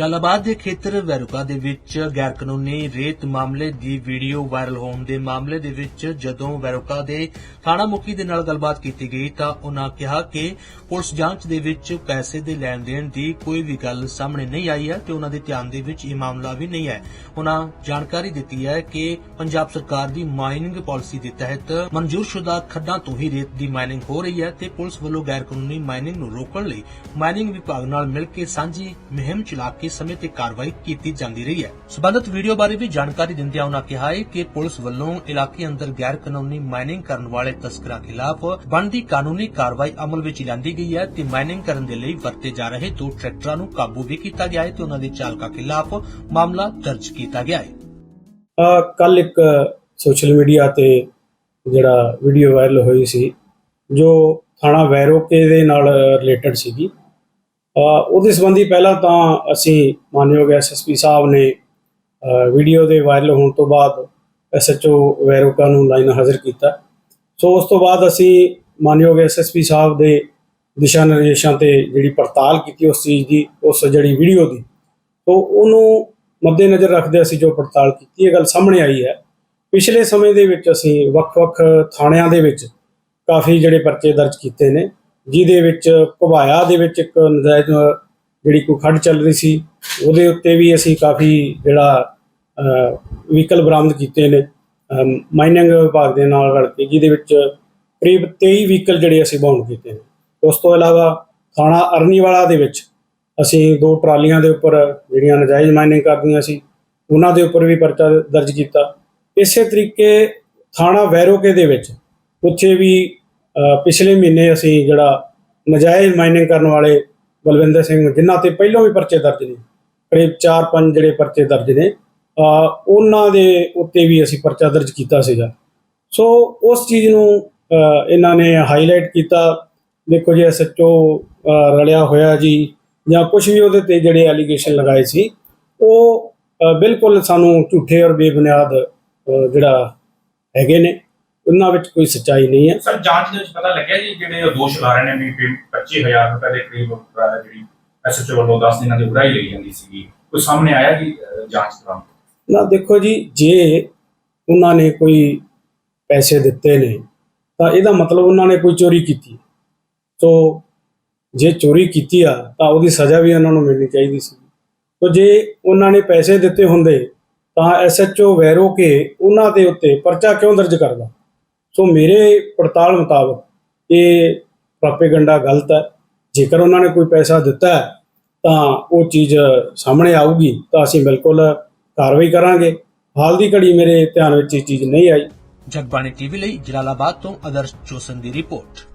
ਜਲਾਲਾਬਾਦ ਦੇ ਖੇਤਰ ਵੈਰੁਕਾ ਦੇ ਵਿੱਚ ਗੈਰ ਕਾਨੂੰਨੀ ਰੇਤ ਮਾਮਲੇ ਦੀ ਵੀਡੀਓ ਵਾਇਰਲ ਹੋਣ ਦੇ ਮਾਮਲੇ ਦੇ ਵਿੱਚ ਜਦੋਂ ਵੈਰੁਕਾ ਦੇ ਥਾਣਾ ਮੁਖੀ ਦੇ ਨਾਲ ਗੱਲਬਾਤ ਕੀਤੀ ਗਈ ਤਾਂ ਉਹਨਾਂ ਕਿਹਾ ਕਿ ਪੁਲਿਸ ਜਾਂਚ ਦੇ ਵਿੱਚ ਪੈਸੇ ਦੇ ਲੈਣ ਦੇਣ ਦੀ ਕੋਈ ਵੀ ਗੱਲ ਸਾਹਮਣੇ ਨਹੀਂ ਆਈ ਹੈ ਤੇ ਉਹਨਾਂ ਦੇ ਧਿਆਨ ਦੇ ਵਿੱਚ ਇਹ ਮਾਮਲਾ ਵੀ ਨਹੀਂ ਹੈ। ਉਹਨਾਂ ਜਾਣਕਾਰੀ ਦਿੱਤੀ ਹੈ ਕਿ ਪੰਜਾਬ ਸਰਕਾਰ ਦੀ ਮਾਈਨਿੰਗ ਪਾਲਿਸੀ ਦੇ ਤਹਿਤ ਮਨਜ਼ੂਰਸ਼ੁਦਾ ਖੱਡਾਂ ਤੋਂ ਹੀ ਰੇਤ ਦੀ ਮਾਈਨਿੰਗ ਹੋ ਰਹੀ ਹੈ ਤੇ ਪੁਲਿਸ ਵੱਲੋਂ ਗੈਰ ਕਾਨੂੰਨੀ ਮਾਈਨਿੰਗ ਨੂੰ ਰੋਕਣ ਲਈ ਮਾਈਨਿੰਗ ਵਿਭਾਗ ਨਾਲ ਮਿਲ ਕੇ ਸਾਂਝੀ ਮੁਹਿੰਮ ਚਲਾ ਕੇ ਸਮੇਂ ਤੇ ਕਾਰਵਾਈ ਕੀਤੀ ਜਾਂਦੀ ਰਹੀ ਹੈ। ਸਬੰਧਤ ਵੀਡੀਓ ਬਾਰੇ ਵੀ ਜਾਣਕਾਰੀ ਦਿੰਦਿਆਂ ਉਹਨਾਂ ਕਿਹਾ ਹੈ ਕਿ ਪੁਲਿਸ ਵੱਲੋਂ ਇਲਾਕੇ ਅੰਦਰ ਗੈਰ ਕਾਨੂੰਨੀ ਮਾਈਨਿੰਗ ਕਰਨ ਵਾਲੇ ਤਸਕਰਾਂ ਖਿਲਾਫ ਬਣਦੀ ਕਾਨੂੰਨੀ ਕਾਰਵਾਈ ਅਮਲ ਵਿੱਚ ਲਿਆਂਦੀ ਗਈ ਹੈ ਤੇ ਮਾਈਨਿੰਗ ਕਰਨ ਦੇ ਲਈ ਵਰਤੇ ਜਾ ਰਹੇ ਦੋ ਟਰੈਕਟਰਾਂ ਨੂੰ ਕਾਬੂ ਵੀ ਕੀਤਾ ਗਿਆ ਹੈ ਤੇ ਉਨ੍ਹਾਂ ਦੇ ਚਾਲਕਾਂ ਖਿਲਾਫ ਮਾਮਲਾ ਦਰਜ ਕੀਤਾ ਗਿਆ ਹੈ। ਕੱਲ ਇੱਕ ਸੋਸ਼ਲ ਮੀਡੀਆ ਤੇ ਜਿਹੜਾ ਵੀਡੀਓ ਵਾਇਰਲ ਹੋਈ ਸੀ, ਜੋ ਥਾਣਾ ਵੈਰੋਕੇ ਦੇ ਨਾਲ ਰਿਲੇਟਡ ਸੀਗੀ। ਉਹਦੇ ਸੰਬੰਧੀ ਪਹਿਲਾਂ ਤਾਂ ਅਸੀਂ ਮਾਨਯੋਗ ਐਸਐਸਪੀ ਸਾਹਿਬ ਨੇ ਵੀਡੀਓ ਦੇ ਵਾਇਰਲ ਹੋਣ ਤੋਂ ਬਾਅਦ ਐਸਐਚਓ ਵੈਰੋਕਾ ਨੂੰ ਲਾਈਨ ਹਾਜ਼ਰ ਕੀਤਾ। ਸੋ ਉਸ ਤੋਂ ਬਾਅਦ ਅਸੀਂ ਮਾਨਯੋਗ ਐਸਐਸਪੀ ਸਾਹਿਬ ਦੇ ਦਿਸ਼ਾ ਨਿਰਦੇਸ਼ਾਂ ਤੇ ਜਿਹੜੀ ਪੜਤਾਲ ਕੀਤੀ ਉਸ ਚੀਜ਼ ਦੀ, ਉਸ ਜਿਹੜੀ ਵੀਡੀਓ ਦੀ, ਸੋ ਉਹਨੂੰ ਮੱਦੇਨਜ਼ਰ ਰੱਖਦੇ ਅਸੀਂ ਜੋ ਪੜਤਾਲ ਕੀਤੀ, ਇਹ ਗੱਲ ਸਾਹਮਣੇ ਆਈ ਹੈ। ਪਿਛਲੇ ਸਮੇਂ ਦੇ ਵਿੱਚ ਅਸੀਂ ਵੱਖ-ਵੱਖ ਥਾਣਿਆਂ ਦੇ ਵਿੱਚ ਕਾਫੀ ਜਿਹੜੇ ਪਰਚੇ ਦਰਜ ਕੀਤੇ ਨੇ। ਜਿਹਦੇ ਵਿੱਚ ਘੁਬਾਇਆ, ਦੇ ਵਿੱਚ ਇੱਕ ਨਜਾਇਜ਼ ਜਿਹੜੀ ਕੋਈ ਖੱਡ ਚੱਲ ਰਹੀ ਸੀ, ਉਹਦੇ ਉੱਤੇ ਵੀ ਅਸੀਂ ਕਾਫੀ ਜਿਹੜਾ ਵਹੀਕਲ ਬਰਾਮਦ ਕੀਤੇ ਨੇ। ਮਾਈਨਿੰਗ ਵਿਭਾਗ ਦੇ ਨਾਲ ਰਲ ਕੇ, ਜਿਹਦੇ ਵਿੱਚ ਕਰੀਬ 23 ਵਹੀਕਲ ਜਿਹੜੇ ਅਸੀਂ ਬਾਉਂਡ ਕੀਤੇ ਨੇ। ਉਸ ਤੋਂ ਇਲਾਵਾ ਥਾਣਾ ਅਰਨੀਵਾਲਾ ਦੇ ਵਿੱਚ ਅਸੀਂ ਦੋ ਟਰਾਲੀਆਂ ਦੇ ਉੱਪਰ ਜਿਹੜੀਆਂ ਨਜਾਇਜ਼ ਮਾਈਨਿੰਗ ਕਰਦੀਆਂ ਸੀ, ਉਹਨਾਂ ਦੇ ਉੱਪਰ ਵੀ ਪਰਚਾ ਦਰਜ ਕੀਤਾ। ਇਸੇ ਤਰੀਕੇ ਥਾਣਾ ਵੈਰੋਕੇ ਦੇ ਵਿੱਚ ਉੱਥੇ ਵੀ ਪਿਛਲੇ ਮਹੀਨੇ ਅਸੀਂ ਜਿਹੜਾ ਨਜਾਇਜ਼ ਮਾਈਨਿੰਗ ਕਰਨ ਵਾਲੇ ਬਲਵਿੰਦਰ ਸਿੰਘ, ਜਿਨ੍ਹਾਂ ਤੇ ਪਹਿਲਾਂ ਵੀ ਪਰਚੇ ਦਰਜ ਨੇ, ਕਰੀਬ 4-5 ਜਿਹੜੇ ਪਰਚੇ ਦਰਜ ਨੇ ਉਹਨਾਂ ਦੇ ਉੱਤੇ ਵੀ ਅਸੀਂ ਪਰਚਾ ਦਰਜ ਕੀਤਾ ਸੀਗਾ। ਸੋ ਉਸ ਚੀਜ਼ ਨੂੰ ਇਹਨਾਂ ਨੇ ਹਾਈਲਾਈਟ ਕੀਤਾ। ਦੇਖੋ ਜੀ ਐਸਐਚਓ ਰਲਿਆ ਹੋਇਆ ਜੀ, ਜਾਂ ਕੁਝ ਵੀ ਉਹਦੇ ਤੇ ਜਿਹੜੇ ਐਲੀਗੇਸ਼ਨ ਲਗਾਏ ਸੀ, ਉਹ ਬਿਲਕੁਲ ਸਾਨੂੰ ਝੂਠੇ ਔਰ ਬੇਬੁਨਿਆਦ ਜਿਹੜਾ ਹੈਗੇ ਨੇ। ਉਹਨਾਂ ਵਿੱਚ ਕੋਈ ਸੱਚਾਈ ਨਹੀਂ ਹੈ। ਸਰ ਜਾਂਚ ਦੇ ਵਿੱਚ ਪਤਾ ਲੱਗਿਆ ਜੀ ਜਿਹੜੇ ਉਹ ਦੋਸ਼ ਲਾ ਰਹੇ ਨੇ ਵੀ ਵੀ 25000 ਰੁਪਏ ਦੇ ਕਰੀਬ ਅਹ, ਜਿਹੜੀ ਐਸਐਚਓ ਵੱਲੋਂ 10 ਦਿਨਾਂ ਦੀ ਉਡਾਈ ਲਈ ਜਾਂਦੀ ਸੀਗੀ। ਕੋਈ ਸਾਹਮਣੇ ਆਇਆ ਜੀ ਅਹ, ਜਾਂਚ ਦੌਰਾਨ? ਨਾ ਦੇਖੋ ਜੀ ਜੇ ਉਹਨਾਂ ਨੇ ਕੋਈ ਪੈਸੇ ਦਿੱਤੇ ਨੇ ਤਾਂ ਇਹਦਾ ਮਤਲਬ ਉਹਨਾਂ ਨੇ ਕੋਈ ਚੋਰੀ ਕੀਤੀ। ਸੋ ਜੇ ਚੋਰੀ ਕੀਤੀ ਆ ਤਾਂ ਉਹਦੀ ਸਜ਼ਾ ਵੀ ਉਹਨਾਂ ਨੂੰ ਮਿਲਣੀ ਚਾਹੀਦੀ ਸੀ। ਤੋ ਜੇ ਉਹਨਾਂ ਨੇ ਪੈਸੇ ਦਿੱਤੇ ਹੁੰਦੇ ਤਾਂ ਐਸਐਚਓ ਵੈਰੋ ਕੇ ਉਹਨਾਂ ਦੇ ਉੱਤੇ ਪਰਚਾ ਕਿਉਂ ਦਰਜ ਕਰਦਾ? ਸੋ ਮੇਰੇ ਪੜਤਾਲ ਮੁਤਾਬਕ ਇਹ ਪ੍ਰਾਪੇਗੰਡਾ ਗਲਤ ਹੈ। ਜੇਕਰ ਉਹਨਾਂ ਨੇ ਕੋਈ ਪੈਸਾ ਦਿੱਤਾ ਤਾਂ ਉਹ ਚੀਜ਼ ਸਾਹਮਣੇ ਆਊਗੀ, ਤਾਂ ਅਸੀਂ ਬਿਲਕੁਲ ਕਾਰਵਾਈ ਕਰਾਂਗੇ। ਹਾਲ ਦੀ ਘੜੀ ਮੇਰੇ ਧਿਆਨ ਵਿੱਚ ਇਹ ਚੀਜ਼ ਨਹੀਂ ਆਈ। ਜਗਬਾਣੀ ਟੀਵੀ ਲਈ ਜਲਾਲਾਬਾਦ ਤੋਂ ਆਦਰਸ਼ ਚੋਸਨ ਦੀ ਰਿਪੋਰਟ।